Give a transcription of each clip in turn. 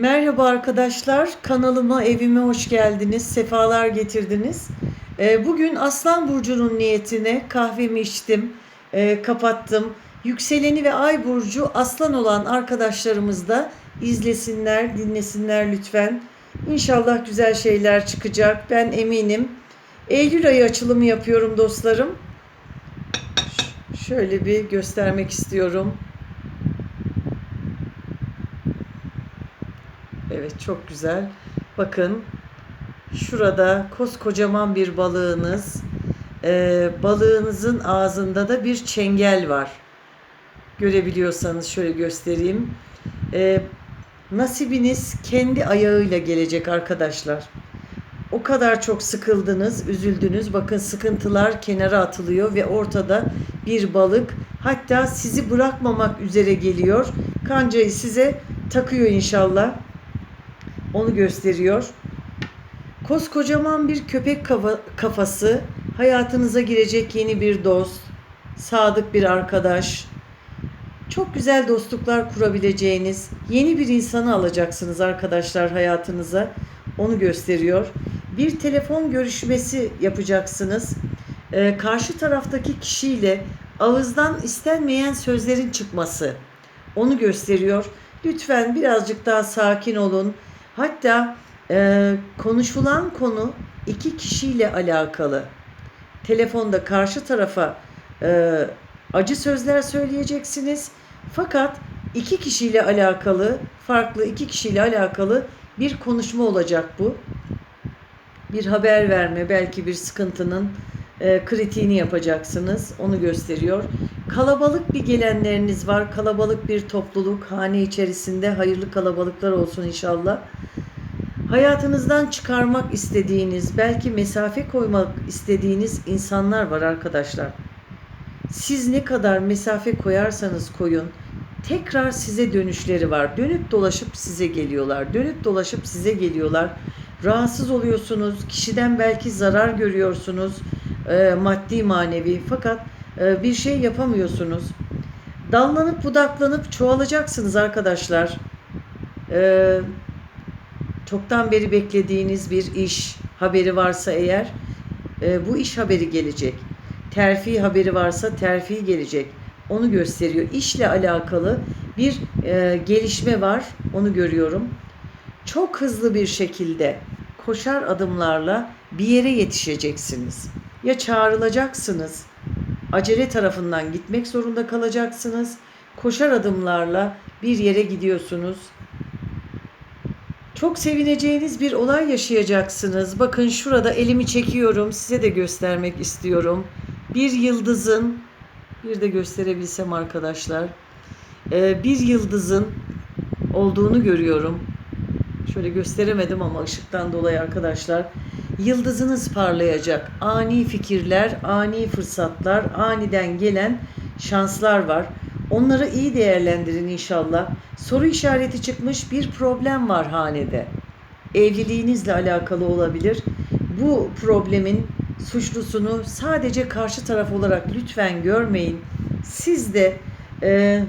Merhaba arkadaşlar, kanalıma, evime hoş geldiniz, sefalar getirdiniz. Ee, Bugün Aslan Burcu'nun niyetine kahvemi içtim, e, kapattım. Yükseleni ve Ay Burcu Aslan olan arkadaşlarımız da izlesinler, dinlesinler lütfen. İnşallah güzel şeyler çıkacak, ben eminim. Eylül ayı açılımı yapıyorum dostlarım. Şöyle bir göstermek istiyorum. Evet çok güzel. Bakın şurada koskocaman bir balığınız. Ee, balığınızın ağzında da bir çengel var. Görebiliyorsanız şöyle göstereyim. Ee, nasibiniz kendi ayağıyla gelecek arkadaşlar. O kadar çok sıkıldınız, üzüldünüz. Bakın sıkıntılar kenara atılıyor ve ortada bir balık. Hatta sizi bırakmamak üzere geliyor. Kancayı size takıyor inşallah. Onu gösteriyor. Koskocaman bir köpek kafa- kafası, hayatınıza girecek yeni bir dost, sadık bir arkadaş, çok güzel dostluklar kurabileceğiniz yeni bir insanı alacaksınız arkadaşlar hayatınıza. Onu gösteriyor. Bir telefon görüşmesi yapacaksınız. Ee, karşı taraftaki kişiyle ağızdan istenmeyen sözlerin çıkması. Onu gösteriyor. Lütfen birazcık daha sakin olun. Hatta e, konuşulan konu iki kişiyle alakalı. Telefonda karşı tarafa e, acı sözler söyleyeceksiniz. Fakat iki kişiyle alakalı, farklı iki kişiyle alakalı bir konuşma olacak bu. Bir haber verme, belki bir sıkıntının e, kritiğini yapacaksınız. Onu gösteriyor. Kalabalık bir gelenleriniz var. Kalabalık bir topluluk. Hane içerisinde hayırlı kalabalıklar olsun inşallah. Hayatınızdan çıkarmak istediğiniz, belki mesafe koymak istediğiniz insanlar var arkadaşlar. Siz ne kadar mesafe koyarsanız koyun, tekrar size dönüşleri var. Dönüp dolaşıp size geliyorlar. Dönüp dolaşıp size geliyorlar. Rahatsız oluyorsunuz. Kişiden belki zarar görüyorsunuz. e, maddi manevi. Fakat e, bir şey yapamıyorsunuz. Dallanıp budaklanıp çoğalacaksınız arkadaşlar. Eee çoktan beri beklediğiniz bir iş haberi varsa eğer e, bu iş haberi gelecek. Terfi haberi varsa terfi gelecek. Onu gösteriyor. İşle alakalı bir e, gelişme var. Onu görüyorum. Çok hızlı bir şekilde koşar adımlarla bir yere yetişeceksiniz. Ya çağrılacaksınız. Acele tarafından gitmek zorunda kalacaksınız. Koşar adımlarla bir yere gidiyorsunuz. Çok sevineceğiniz bir olay yaşayacaksınız. Bakın şurada elimi çekiyorum. Size de göstermek istiyorum. Bir yıldızın, bir de gösterebilsem arkadaşlar. Ee, bir yıldızın olduğunu görüyorum. Şöyle gösteremedim ama ışıktan dolayı arkadaşlar. Yıldızınız parlayacak. Ani fikirler, ani fırsatlar, aniden gelen şanslar var. Onları iyi değerlendirin inşallah. Soru işareti çıkmış bir problem var hanede. Evliliğinizle alakalı olabilir. Bu problemin suçlusunu sadece karşı taraf olarak lütfen görmeyin. Siz de e,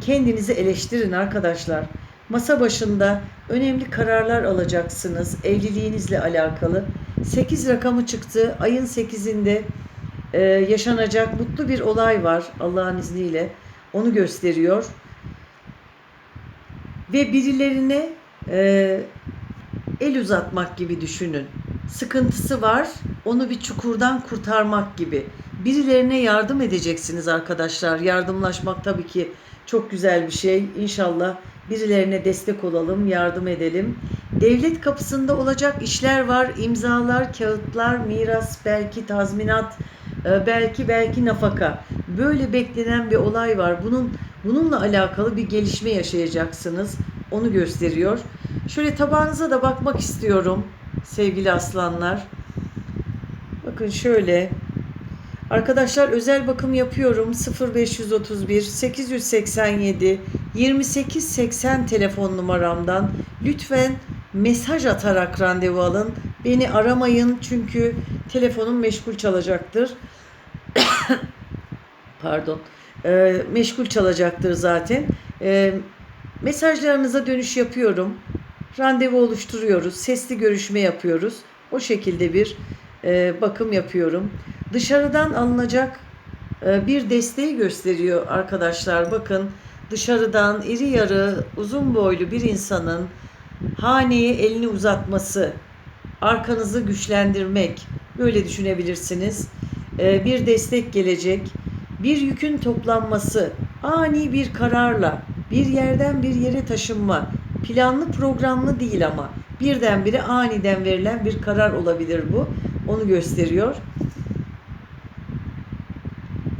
kendinizi eleştirin arkadaşlar. Masa başında önemli kararlar alacaksınız evliliğinizle alakalı. 8 rakamı çıktı. Ayın 8'inde e, yaşanacak mutlu bir olay var Allah'ın izniyle. Onu gösteriyor. Ve birilerine e, el uzatmak gibi düşünün. Sıkıntısı var, onu bir çukurdan kurtarmak gibi. Birilerine yardım edeceksiniz arkadaşlar. Yardımlaşmak tabii ki çok güzel bir şey. İnşallah birilerine destek olalım, yardım edelim. Devlet kapısında olacak işler var, imzalar, kağıtlar, miras, belki tazminat, belki belki nafaka. Böyle beklenen bir olay var. Bunun bununla alakalı bir gelişme yaşayacaksınız. Onu gösteriyor. Şöyle tabağınıza da bakmak istiyorum sevgili aslanlar. Bakın şöyle. Arkadaşlar özel bakım yapıyorum. 0531 887 2880 telefon numaramdan lütfen mesaj atarak randevu alın. Beni aramayın çünkü telefonum meşgul çalacaktır. Pardon. Ee, meşgul çalacaktır zaten. Ee, mesajlarınıza dönüş yapıyorum. Randevu oluşturuyoruz. Sesli görüşme yapıyoruz. O şekilde bir e, bakım yapıyorum. Dışarıdan alınacak e, bir desteği gösteriyor arkadaşlar. Bakın dışarıdan iri yarı uzun boylu bir insanın haneye elini uzatması, arkanızı güçlendirmek böyle düşünebilirsiniz. E, bir destek gelecek, bir yükün toplanması, ani bir kararla bir yerden bir yere taşınma, planlı programlı değil ama birdenbire aniden verilen bir karar olabilir bu. Onu gösteriyor.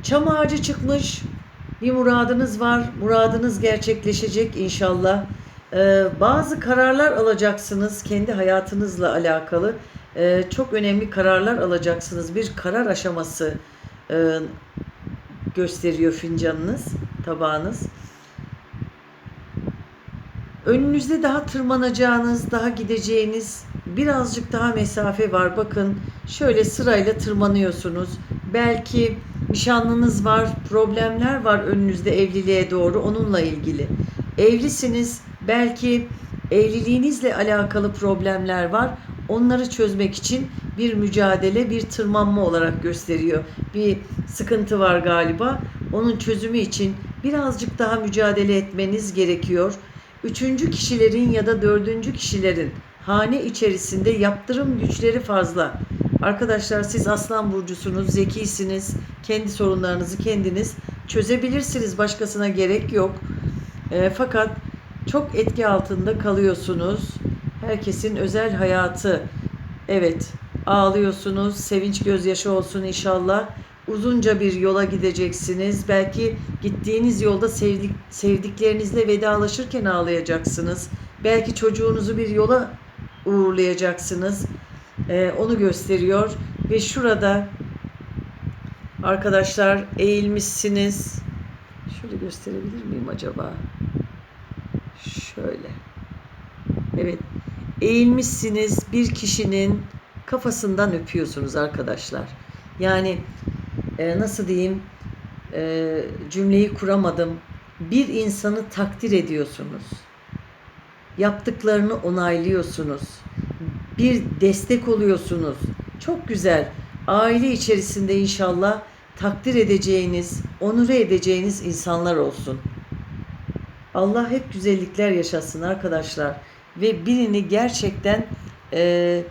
Çam ağacı çıkmış. Bir muradınız var. Muradınız gerçekleşecek inşallah. Ee, bazı kararlar alacaksınız kendi hayatınızla alakalı. Ee, çok önemli kararlar alacaksınız. Bir karar aşaması e, gösteriyor fincanınız, tabağınız. Önünüzde daha tırmanacağınız, daha gideceğiniz birazcık daha mesafe var. Bakın şöyle sırayla tırmanıyorsunuz. Belki nişanlınız var, problemler var önünüzde evliliğe doğru onunla ilgili. Evlisiniz, belki evliliğinizle alakalı problemler var. Onları çözmek için bir mücadele, bir tırmanma olarak gösteriyor. Bir sıkıntı var galiba. Onun çözümü için birazcık daha mücadele etmeniz gerekiyor. Üçüncü kişilerin ya da dördüncü kişilerin hane içerisinde yaptırım güçleri fazla. Arkadaşlar siz aslan burcusunuz, zekisiniz. Kendi sorunlarınızı kendiniz çözebilirsiniz. Başkasına gerek yok. E, fakat çok etki altında kalıyorsunuz. Herkesin özel hayatı. Evet, ağlıyorsunuz. Sevinç gözyaşı olsun inşallah. Uzunca bir yola gideceksiniz. Belki gittiğiniz yolda sevdik, sevdiklerinizle vedalaşırken ağlayacaksınız. Belki çocuğunuzu bir yola uğurlayacaksınız. Ee, onu gösteriyor. Ve şurada arkadaşlar eğilmişsiniz. Şöyle gösterebilir miyim acaba? Şöyle. Evet. Eğilmişsiniz bir kişinin kafasından öpüyorsunuz arkadaşlar. Yani e, nasıl diyeyim e, cümleyi kuramadım. Bir insanı takdir ediyorsunuz. Yaptıklarını onaylıyorsunuz. Bir destek oluyorsunuz. Çok güzel. Aile içerisinde inşallah takdir edeceğiniz, onure edeceğiniz insanlar olsun. Allah hep güzellikler yaşasın arkadaşlar. Ve birini gerçekten e,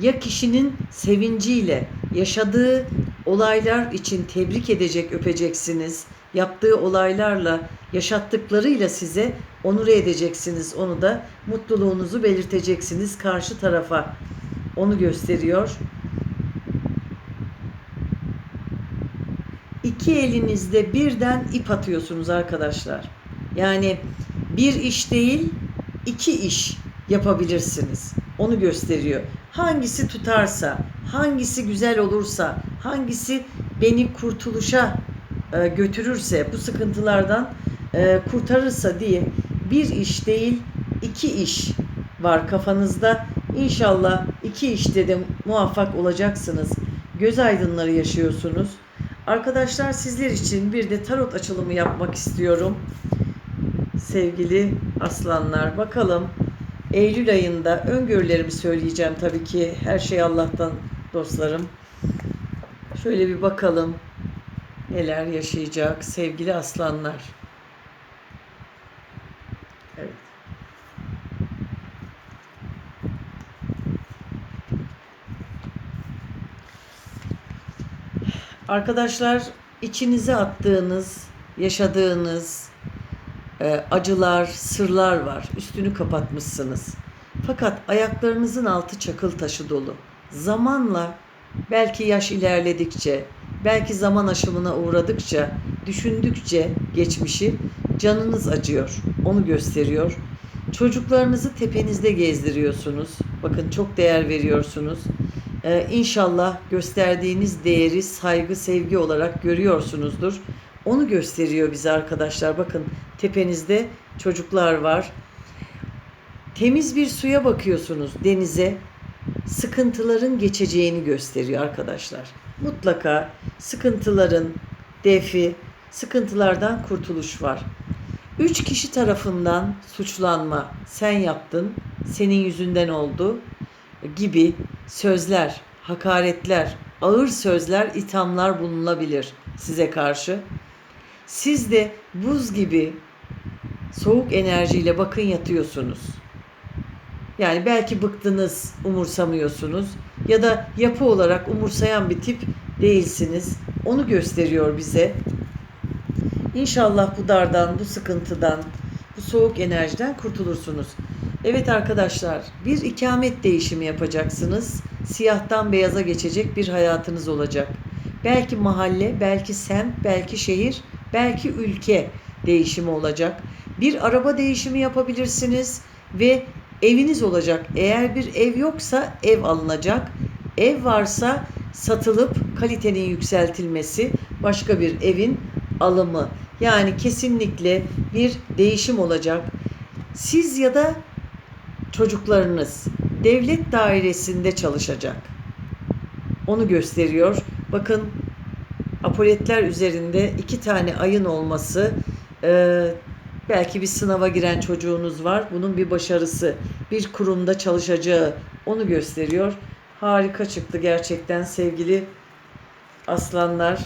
ya kişinin sevinciyle yaşadığı olaylar için tebrik edecek, öpeceksiniz. Yaptığı olaylarla, yaşattıklarıyla size onur edeceksiniz. Onu da mutluluğunuzu belirteceksiniz karşı tarafa. Onu gösteriyor. İki elinizde birden ip atıyorsunuz arkadaşlar. Yani bir iş değil, iki iş yapabilirsiniz. Onu gösteriyor. Hangisi tutarsa, hangisi güzel olursa, hangisi beni kurtuluşa e, götürürse, bu sıkıntılardan e, kurtarırsa diye bir iş değil, iki iş var kafanızda. İnşallah iki işte de muvaffak olacaksınız. Göz aydınları yaşıyorsunuz. Arkadaşlar sizler için bir de tarot açılımı yapmak istiyorum. Sevgili aslanlar bakalım Eylül ayında öngörülerimi söyleyeceğim tabii ki. Her şey Allah'tan dostlarım. Şöyle bir bakalım neler yaşayacak sevgili aslanlar. Evet. Arkadaşlar içinize attığınız, yaşadığınız e, acılar, sırlar var. Üstünü kapatmışsınız. Fakat ayaklarınızın altı çakıl taşı dolu. Zamanla belki yaş ilerledikçe, belki zaman aşımına uğradıkça, düşündükçe geçmişi canınız acıyor. Onu gösteriyor. Çocuklarınızı tepenizde gezdiriyorsunuz. Bakın çok değer veriyorsunuz. Ee, inşallah gösterdiğiniz değeri saygı, sevgi olarak görüyorsunuzdur. Onu gösteriyor bize arkadaşlar. Bakın tepenizde çocuklar var. Temiz bir suya bakıyorsunuz denize. Sıkıntıların geçeceğini gösteriyor arkadaşlar. Mutlaka sıkıntıların defi, sıkıntılardan kurtuluş var. Üç kişi tarafından suçlanma, sen yaptın, senin yüzünden oldu gibi sözler, hakaretler, ağır sözler, ithamlar bulunabilir size karşı. Siz de buz gibi soğuk enerjiyle bakın yatıyorsunuz. Yani belki bıktınız, umursamıyorsunuz ya da yapı olarak umursayan bir tip değilsiniz. Onu gösteriyor bize. İnşallah bu dardan, bu sıkıntıdan, bu soğuk enerjiden kurtulursunuz. Evet arkadaşlar, bir ikamet değişimi yapacaksınız. Siyahtan beyaza geçecek bir hayatınız olacak. Belki mahalle, belki semt, belki şehir, belki ülke değişimi olacak. Bir araba değişimi yapabilirsiniz ve eviniz olacak. Eğer bir ev yoksa ev alınacak. Ev varsa satılıp kalitenin yükseltilmesi, başka bir evin alımı. Yani kesinlikle bir değişim olacak. Siz ya da çocuklarınız devlet dairesinde çalışacak. Onu gösteriyor. Bakın apoletler üzerinde iki tane ayın olması e, belki bir sınava giren çocuğunuz var. Bunun bir başarısı. Bir kurumda çalışacağı onu gösteriyor. Harika çıktı gerçekten sevgili aslanlar.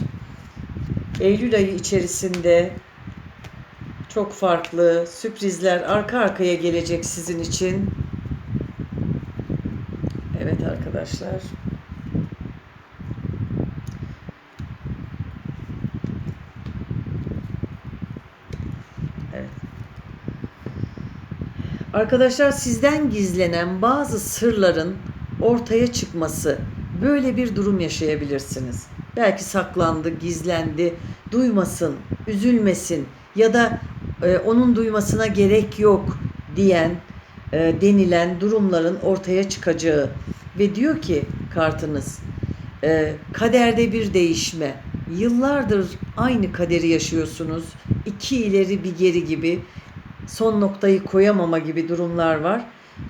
Eylül ayı içerisinde çok farklı sürprizler arka arkaya gelecek sizin için. Evet arkadaşlar. Arkadaşlar sizden gizlenen bazı sırların ortaya çıkması böyle bir durum yaşayabilirsiniz. Belki saklandı, gizlendi, duymasın, üzülmesin ya da e, onun duymasına gerek yok diyen e, denilen durumların ortaya çıkacağı ve diyor ki kartınız e, kaderde bir değişme. Yıllardır aynı kaderi yaşıyorsunuz. İki ileri bir geri gibi son noktayı koyamama gibi durumlar var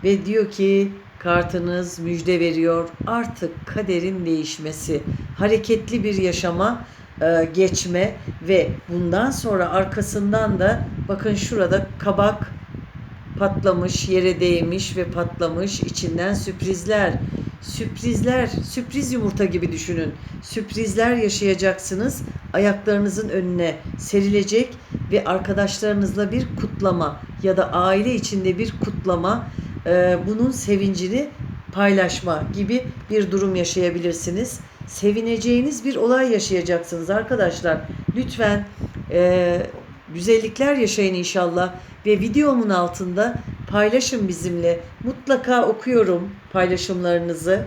ve diyor ki kartınız müjde veriyor. Artık kaderin değişmesi, hareketli bir yaşama e, geçme ve bundan sonra arkasından da bakın şurada kabak patlamış, yere değmiş ve patlamış. içinden sürprizler, sürprizler, sürpriz yumurta gibi düşünün. Sürprizler yaşayacaksınız. Ayaklarınızın önüne serilecek ve arkadaşlarınızla bir kutlama ya da aile içinde bir kutlama, e, bunun sevincini paylaşma gibi bir durum yaşayabilirsiniz. Sevineceğiniz bir olay yaşayacaksınız arkadaşlar. Lütfen e, güzellikler yaşayın inşallah ve videomun altında paylaşın bizimle. Mutlaka okuyorum paylaşımlarınızı,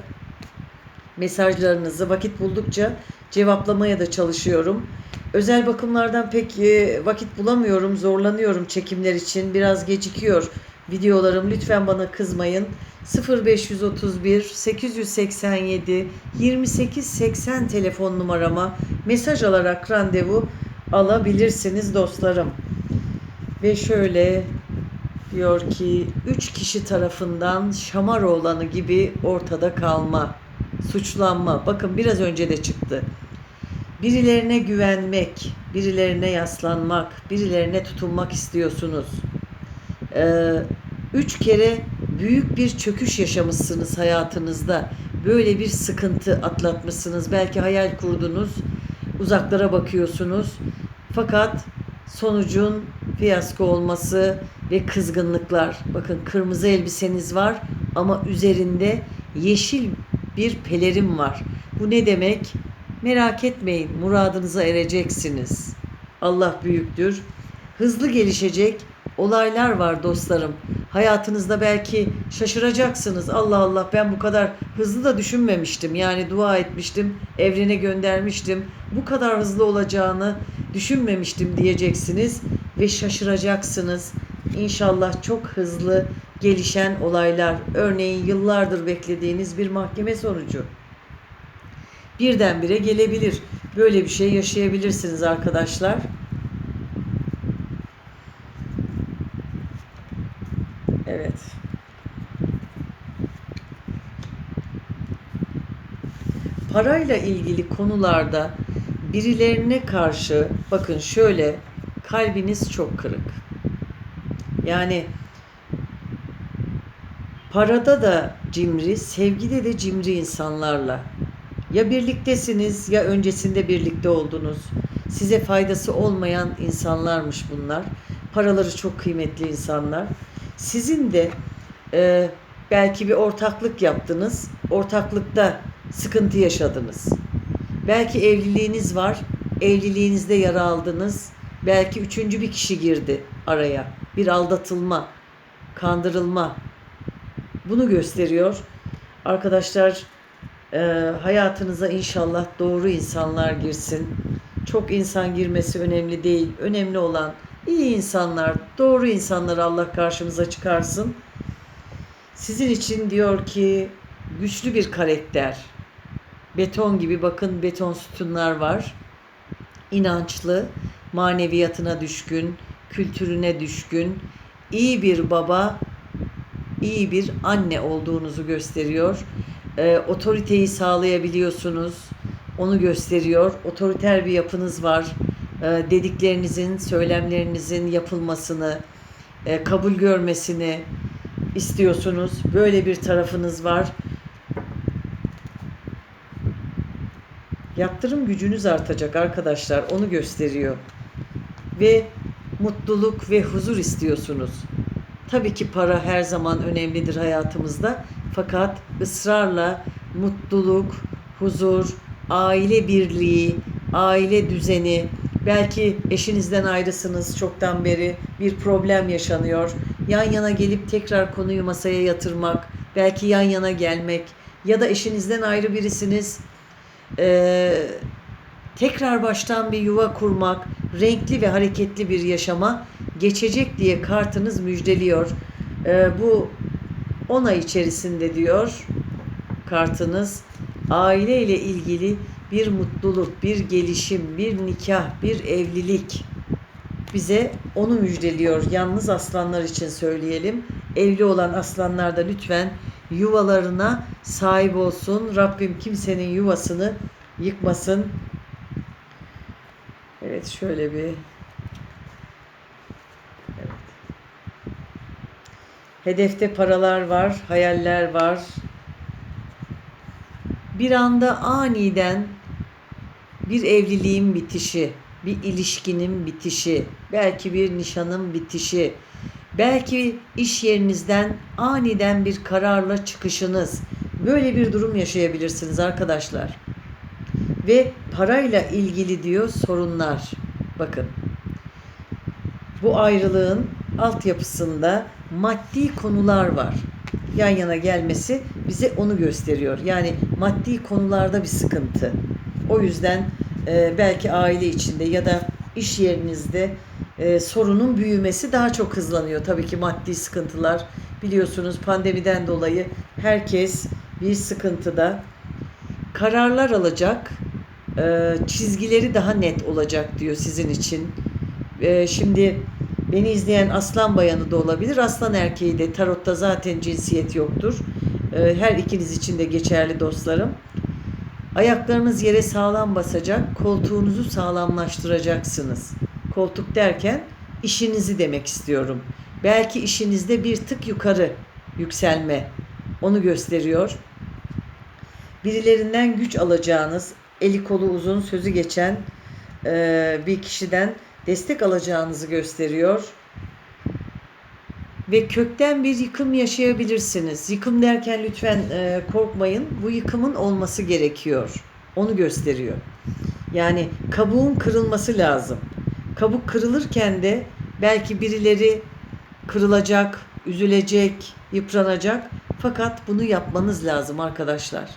mesajlarınızı vakit buldukça cevaplamaya da çalışıyorum. Özel bakımlardan pek e, vakit bulamıyorum, zorlanıyorum çekimler için. Biraz gecikiyor videolarım. Lütfen bana kızmayın. 0531 887 2880 telefon numarama mesaj alarak randevu alabilirsiniz dostlarım. Ve şöyle diyor ki üç kişi tarafından şamar oğlanı gibi ortada kalma, suçlanma. Bakın biraz önce de çıktı. Birilerine güvenmek, birilerine yaslanmak, birilerine tutunmak istiyorsunuz. Ee, üç kere büyük bir çöküş yaşamışsınız hayatınızda. Böyle bir sıkıntı atlatmışsınız. Belki hayal kurdunuz, uzaklara bakıyorsunuz. Fakat sonucun fiyasko olması ve kızgınlıklar. Bakın kırmızı elbiseniz var ama üzerinde yeşil bir pelerin var. Bu ne demek? Merak etmeyin, muradınıza ereceksiniz. Allah büyüktür. Hızlı gelişecek olaylar var dostlarım. Hayatınızda belki şaşıracaksınız. Allah Allah ben bu kadar hızlı da düşünmemiştim. Yani dua etmiştim, evrene göndermiştim. Bu kadar hızlı olacağını düşünmemiştim diyeceksiniz ve şaşıracaksınız. İnşallah çok hızlı gelişen olaylar. Örneğin yıllardır beklediğiniz bir mahkeme sonucu birdenbire gelebilir. Böyle bir şey yaşayabilirsiniz arkadaşlar. Evet. Parayla ilgili konularda birilerine karşı bakın şöyle kalbiniz çok kırık. Yani parada da cimri, sevgide de cimri insanlarla. Ya birliktesiniz ya öncesinde birlikte oldunuz. Size faydası olmayan insanlarmış bunlar. Paraları çok kıymetli insanlar. Sizin de e, belki bir ortaklık yaptınız. Ortaklıkta sıkıntı yaşadınız. Belki evliliğiniz var. Evliliğinizde yara aldınız. Belki üçüncü bir kişi girdi araya. Bir aldatılma, kandırılma. Bunu gösteriyor. Arkadaşlar e, hayatınıza inşallah doğru insanlar girsin. Çok insan girmesi önemli değil. Önemli olan iyi insanlar, doğru insanları Allah karşımıza çıkarsın. Sizin için diyor ki güçlü bir karakter. Beton gibi bakın beton sütunlar var. İnançlı, maneviyatına düşkün, kültürüne düşkün, iyi bir baba, iyi bir anne olduğunuzu gösteriyor. Ee, otoriteyi sağlayabiliyorsunuz. Onu gösteriyor. Otoriter bir yapınız var. Ee, dediklerinizin, söylemlerinizin yapılmasını, e, kabul görmesini istiyorsunuz. Böyle bir tarafınız var. Yaptırım gücünüz artacak arkadaşlar. Onu gösteriyor. Ve mutluluk ve huzur istiyorsunuz. Tabii ki para her zaman önemlidir hayatımızda. Fakat ısrarla mutluluk, huzur, aile birliği, aile düzeni, belki eşinizden ayrısınız çoktan beri bir problem yaşanıyor. Yan yana gelip tekrar konuyu masaya yatırmak, belki yan yana gelmek ya da eşinizden ayrı birisiniz. Ee, tekrar baştan bir yuva kurmak, renkli ve hareketli bir yaşama geçecek diye kartınız müjdeliyor. Ee, bu 10 ay içerisinde diyor kartınız aile ile ilgili bir mutluluk, bir gelişim, bir nikah, bir evlilik bize onu müjdeliyor. Yalnız aslanlar için söyleyelim. Evli olan aslanlar da lütfen yuvalarına sahip olsun. Rabbim kimsenin yuvasını yıkmasın. Evet şöyle bir Hedefte paralar var, hayaller var. Bir anda aniden bir evliliğin bitişi, bir ilişkinin bitişi, belki bir nişanın bitişi, belki iş yerinizden aniden bir kararla çıkışınız. Böyle bir durum yaşayabilirsiniz arkadaşlar. Ve parayla ilgili diyor sorunlar. Bakın. Bu ayrılığın altyapısında maddi konular var. Yan yana gelmesi bize onu gösteriyor. Yani maddi konularda bir sıkıntı. O yüzden e, belki aile içinde ya da iş yerinizde e, sorunun büyümesi daha çok hızlanıyor. Tabii ki maddi sıkıntılar biliyorsunuz pandemiden dolayı herkes bir sıkıntıda kararlar alacak, e, çizgileri daha net olacak diyor sizin için. E, şimdi beni izleyen aslan bayanı da olabilir, aslan erkeği de. Tarotta zaten cinsiyet yoktur. E, her ikiniz için de geçerli dostlarım. Ayaklarınız yere sağlam basacak, koltuğunuzu sağlamlaştıracaksınız. Koltuk derken işinizi demek istiyorum. Belki işinizde bir tık yukarı yükselme onu gösteriyor. Birilerinden güç alacağınız, eli kolu uzun, sözü geçen e, bir kişiden destek alacağınızı gösteriyor. Ve kökten bir yıkım yaşayabilirsiniz. Yıkım derken lütfen e, korkmayın. Bu yıkımın olması gerekiyor. Onu gösteriyor. Yani kabuğun kırılması lazım. Kabuk kırılırken de belki birileri kırılacak, üzülecek, yıpranacak. Fakat bunu yapmanız lazım arkadaşlar.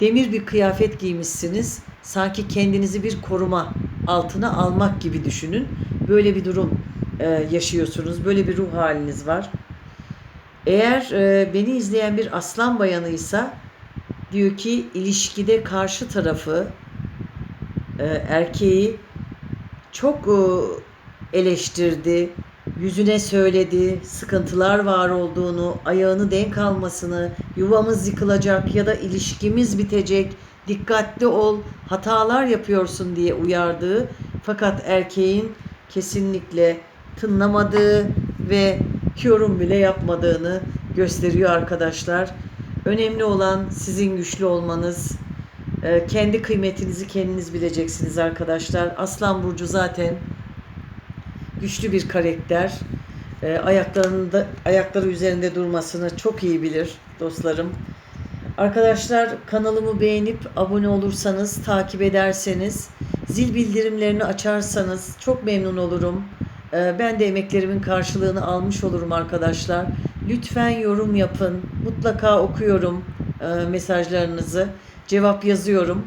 Demir bir kıyafet giymişsiniz. Sanki kendinizi bir koruma altına almak gibi düşünün. Böyle bir durum e, yaşıyorsunuz. Böyle bir ruh haliniz var. Eğer e, beni izleyen bir aslan bayanıysa diyor ki ilişkide karşı tarafı e, erkeği çok e, eleştirdi, yüzüne söyledi, sıkıntılar var olduğunu, ayağını denk almasını, yuvamız yıkılacak ya da ilişkimiz bitecek, dikkatli ol, hatalar yapıyorsun diye uyardığı fakat erkeğin kesinlikle tınlamadığı ve yorum bile yapmadığını gösteriyor arkadaşlar. Önemli olan sizin güçlü olmanız. Ee, kendi kıymetinizi kendiniz bileceksiniz arkadaşlar. Aslan burcu zaten güçlü bir karakter. Ee, ayaklarında ayakları üzerinde durmasını çok iyi bilir dostlarım. Arkadaşlar kanalımı beğenip abone olursanız, takip ederseniz, zil bildirimlerini açarsanız çok memnun olurum. Ee, Ben de emeklerimin karşılığını almış olurum arkadaşlar. Lütfen yorum yapın. Mutlaka okuyorum e, mesajlarınızı. Cevap yazıyorum.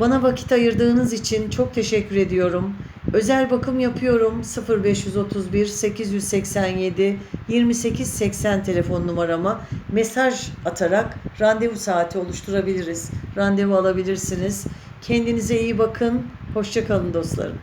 Bana vakit ayırdığınız için çok teşekkür ediyorum. Özel bakım yapıyorum. 0531 887 2880 telefon numarama mesaj atarak randevu saati oluşturabiliriz. Randevu alabilirsiniz. Kendinize iyi bakın. Hoşçakalın dostlarım.